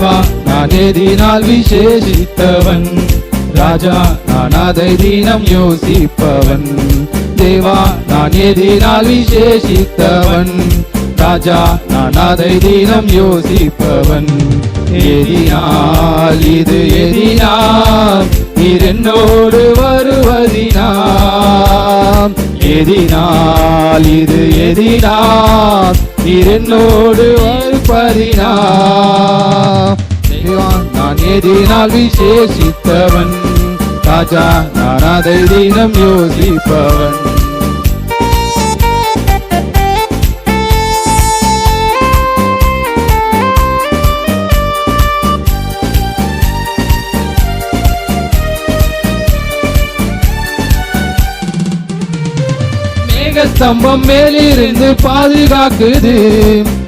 தேவா நான் எதினால் விசேஷித்தவன். ராஜா நான் அதை தினம் யோசிப்பவன். தேவா நான் எதினால் விசேஷித்தவன். ராஜா நான் அதை தினம் யோசிப்பவன். எதினால் இது எதினால் இரண்டோடு வருவதினாம் எதினால் இது எதினால் இரண்டோடு வரு வருவதினாம் தேவா நான் எதினால் விசேஷித்தவன். ராஜா நான் அதை தினம் யோசிப்பவன். மேகஸ்தம்பம் மேலிருந்து பாதுகாக்குது.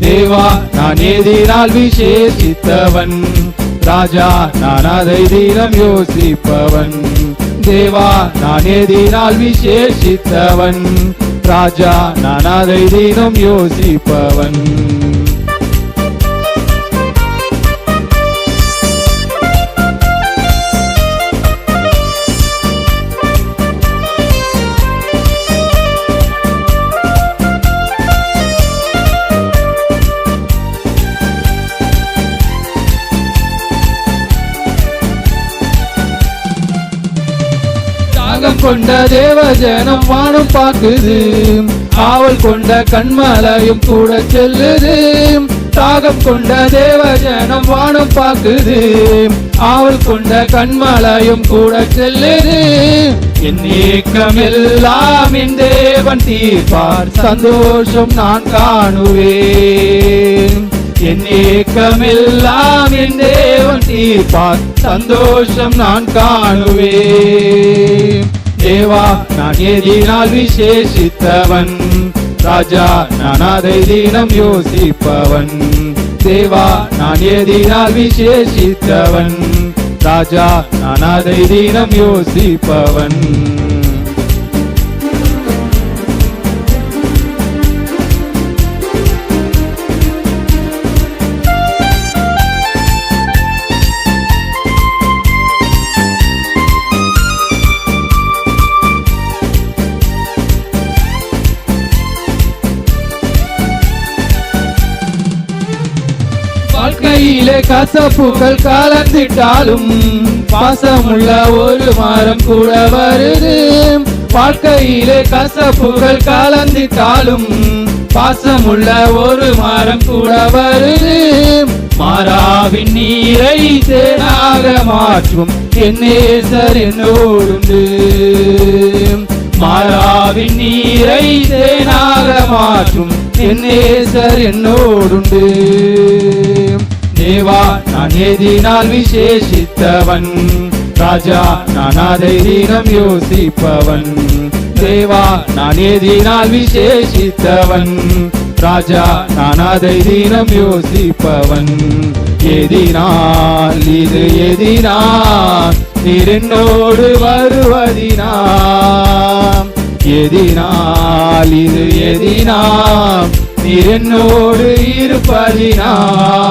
தேவா நான் எதிரால் விசேஷித்தவன். ராஜா நான் அதை தினம் யோசிப்பவன். தேவா நான் எதிரால் விசேஷித்தவன். ராஜா நான் அதை தினம் யோசிப்பவன். தாகம் கொண்ட தேவஜனம் வானம் பார்க்குது. ஆவல் கொண்ட கண்மலையும் கூட செல்லுது. தாகம் கொண்ட தேவஜனம் வானம் பார்க்குது. ஆவல் கொண்ட கண்மலையும் கூட செல்லுது. என் ஏக்கம் எல்லாம் என் தேவன் தீர்ப்பார். சந்தோஷம் நான் காணுவேன். என் ஏக்கமெல்லாம் என் தேவன் தீர்ப்பார். சந்தோஷம் நான் காணுவேன். தேவா நான் எதினால் விசேஷித்தவன். ராஜா நான் அதை தினம் யோசிப்பவன். தேவா நான் எதினால் விசேஷித்தவன். ராஜா நான் அதை தினம் யோசிப்பவன். வாழ்க்கையிலே கசப்புகள் கலந்திட்டாலும் பாசமுள்ள ஒரு மரம் கூட வருது. வாழ்க்கையிலே கசப்புகள் கலந்திட்டாலும் பாசமுள்ள ஒரு மரம் கூட வருது. மாறாவின் நீரை தேனாக மாற்றும் என் நேசர் மாறாவின் நீரை தேனாக மாற்றும் என் நேசர் என்னோடுண்டு. தேவா நான் ஏதினால் விசேஷித்தவன். ராஜா நான் அதை தினம் யோசிப்பவன். தேவா நான் ஏதினால் விசேஷித்தவன். ராஜா நான் அதை தினம் யோசிப்பவன். எதினால் இது எதினால் நீர் வருவதினாம். எதினால் இது எதினாம் நீர் என்னோடு இருப்பதினாம்.